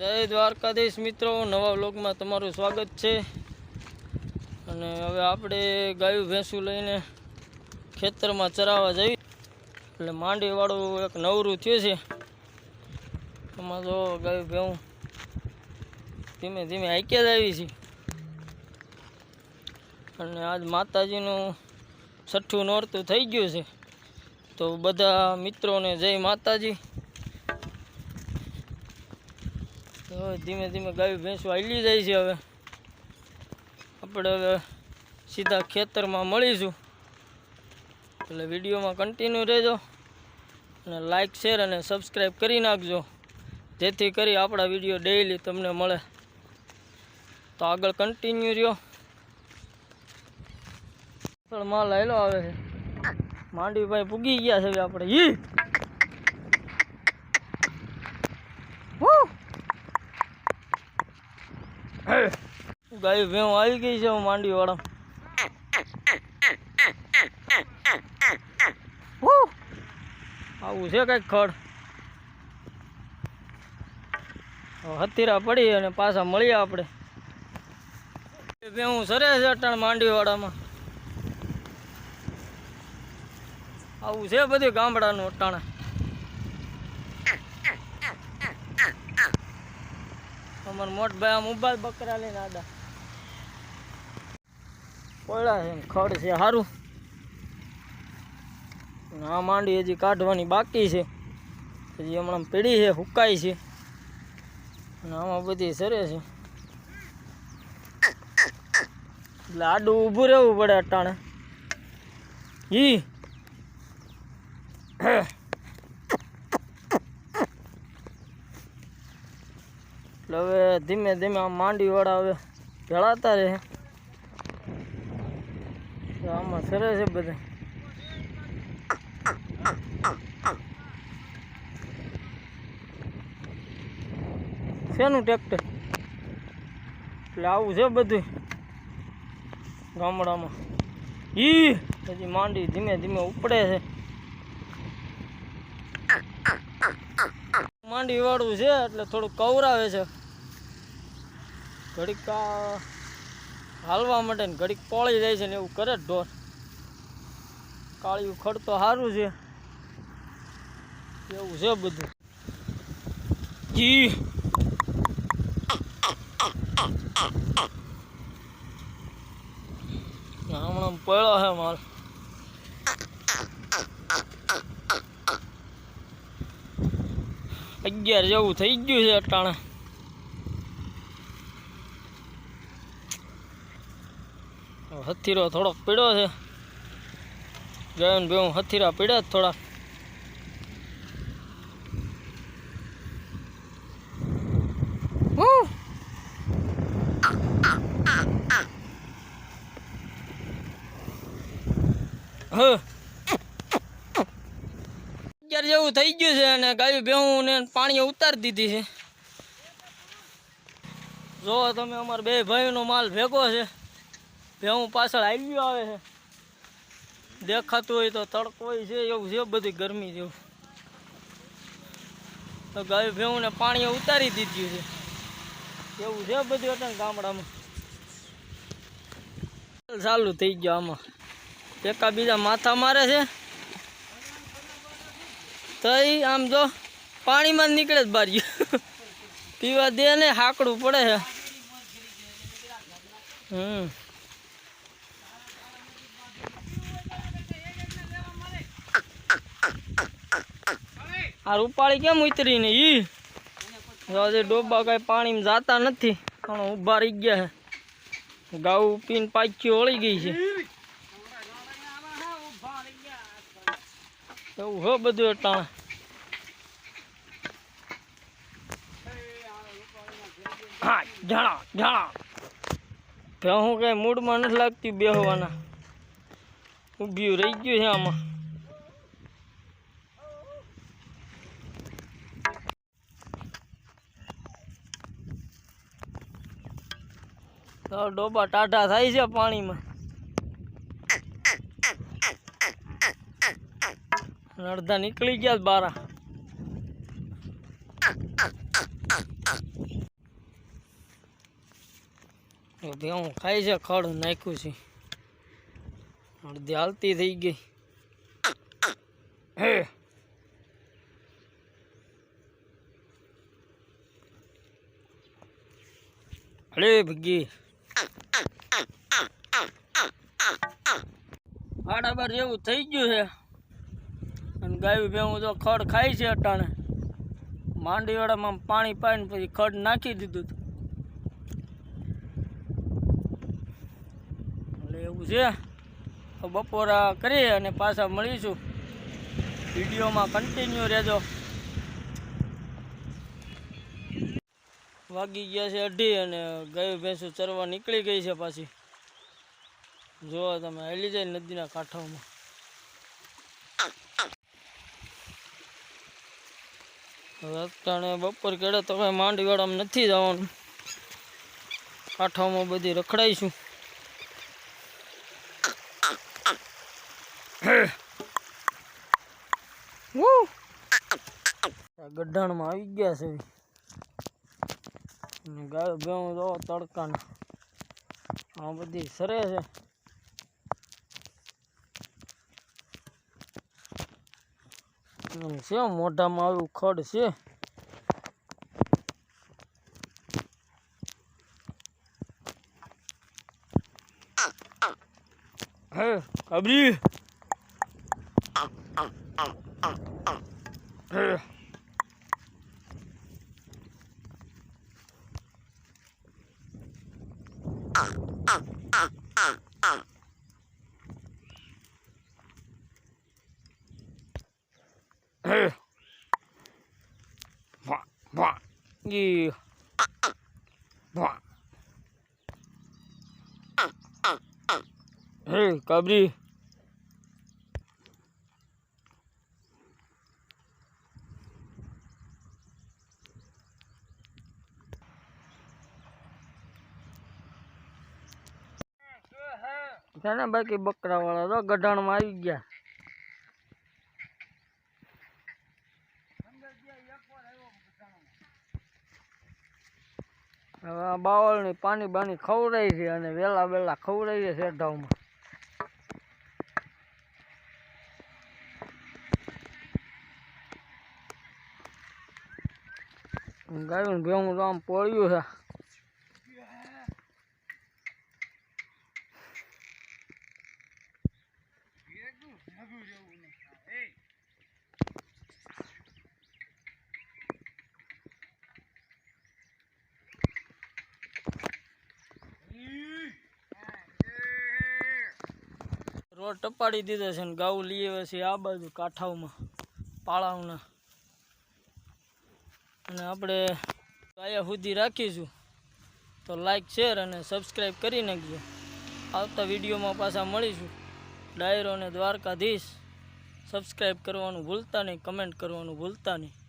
જય દ્વારકાધીશ મિત્રો, નવા વ્લોગમાં તમારું સ્વાગત છે. અને હવે આપણે ગાયું ભેંસું લઈને ખેતરમાં ચરાવવા જઈએ એટલે માંડીવાળું એક નવરું થયું છે. એમાં જો ગાયું ભેવું ધીમે ધીમે હાઈક્યા જ આવી છે. અને આજ માતાજીનું છઠ્ઠું નોરતું થઈ ગયું છે. તો બધા મિત્રોને જય માતાજી તો હવે ધીમે ધીમે ગાયું ભેંસો હાલી જાય છે હવે. આપણે હવે સીધા ખેતરમાં મળીશું. એટલે વિડીયોમાં કન્ટિન્યુ રહેજો અને લાઇક શેર અને સબસ્ક્રાઈબ કરી નાખજો. જેથી કરી આપણા વીડિયો ડેઈલી તમને મળે. તો આગળ કન્ટિન્યુ રહ્યો. માલ આવેલો આવે છે. માંડવીભાઈ પૂગી ગયા છે આપણે. ઈ! ગાય ભેં આવી ગઈ છે માંડવી વાળા આવું છે કંઈક ખડ. હતીરા પડી અને પાછા મળીએ આપણે. ભેહું સરે છે અટાણ માંડવીવાળામાં આવું છે બધું ગામડાનું અટાણે. અમારા મોટ ભાઈ આમ ઊભા બકરા લઈને આડા. પોળા છે ખડ છે સારું આ માંડી હજી કાઢવાની બાકી છે. હજી હમણાં પીડી છે, હુકાય છે. અને આમાં બધી સરે છે. એટલે આડું ઊભું રહેવું પડે અટાણે. ઈ. એટલે હવે ધીમે ધીમે આમ માંડી વાળા હવે ભેળાતા રહે. તો આમાં સરસ છે બધા. શેનું ટ્રેક્ટર એટલે આવું છે બધું ગામડામાં. ઈ હજી માંડી ધીમે ધીમે ઉપડે છે. માંડી વાળું છે એટલે થોડું કવરાવે છે. ઘડીક હાલવા માટે ને ઘડીક પોળી જાય છે ને એવું કરે ઢોર. કાળિયું ખડ તો સારું છે. એવું છે બધું. જી. હમણાં પડ્યો છે માલ. અગિયાર જેવું થઈ ગયું છે અટાણે. હથીરો થોડોક પીડો છે. જયન બે હથીરા પીડ્યા થોડા અગિયાર જેવું થઈ ગયું છે અને ગાયું ભેવું ને પાણી ઉતારી દીધી છે. જો તમે અમારા બે ભાઈનો માલ ભેગો છે. ભેહું પાછળ આવ્યું આવે છે. દેખાતું હોય તો તડકો છે, એવું છે બધી ગરમી જેવું. તો ગાયું ભેહું ને પાણી ઉતારી દીધું છે. એવું છે બધું અટણ ગામડામાં. ચાલુ થઈ ગયો આમાં. એકા બીજા માથા મારે છે. તો એ આમ જો પાણીમાં નીકળે જ બારી પીવા દે ને હાકડું પડે છે. હમ. આ રૂપાળી કેમ ઉતરી ને ઈ? જો હજી ડોબા કઈ પાણીમાં જાતા નથી, પણ ઊભા રહી ગયા છે ગાઉ પીને પાછી ઓળી ગઈ છે. એવું હો બધું અટાણે. હા, જાણા જાણા. ભેહું કઈ મૂડમાં નથી લાગતી બેહવાના. ઊભી રહી ગયું છે આમાં. તો ડોબા ટાઢા થાય છે પાણીમાં. અડધા નીકળી ગયા બારા. ભેહું ખાય છે, ખડ નાખ્યું છે. અડધી હાલતી થઈ ગઈ. હે. અરે ભગી. આડાબાર જેવું થઈ ગયું છે. અને ગાયું ભેવું તો ખડ ખાય છે અટાણે. માંડીવાળામાં પાણી પાઈને પછી ખડ નાખી દીધું એટલે એવું છે. તો બપોરા કરી અને પાછા મળીશું. વિડીયોમાં કન્ટિન્યુ રહેજો. વાગી ગયા છે અઢી અને ગાયું ભેંસું ચરવા નીકળી ગઈ છે પાછી. જોવો તમે હેલી જાય નદીના કાંઠાઓમાં અત્યારે બપોર કેડે તો કાંઈ માંડીવાળામાં નથી જવાનું. કાંઠાઓમાં બધી રખડાઈશું. ગઢાણમાં આવી ગયા છે ગાયો ભેવું જો તડકાના. આ બધી સરે છે. છે. મોઢામાં આવ્યું ખડ છે. હે કબરી. હે. હે વાહ વાહ ઈ વાહ હે કબરી છે ને બાકી બકરા વાળા તો ગઢાણમાં આવી ગયા હવે આ બાવળની પાણી બાણી ખવડાય છે અને વેલા વેલા ખવડાવીએ છે ઢાવમાં ગાયું ભેવું તો આમ પડ્યું છે. રોડ ટપાડી દીધો છે ને ગાઉ લઈ આવ્યા છે આ બાજુ કાંઠાઓમાં પાળાવના અને આપણે આયા સુધી રાખીશું. તો લાઈક શેર અને સબસ્ક્રાઈબ કરી નાખજો. આવતા વિડીયોમાં પાછા મળીશું. ડાયરો અને દ્વારકાધીશ. સબસ્ક્રાઈબ કરવાનું ભૂલતા નહીં કમેન્ટ કરવાનું ભૂલતા નહીં.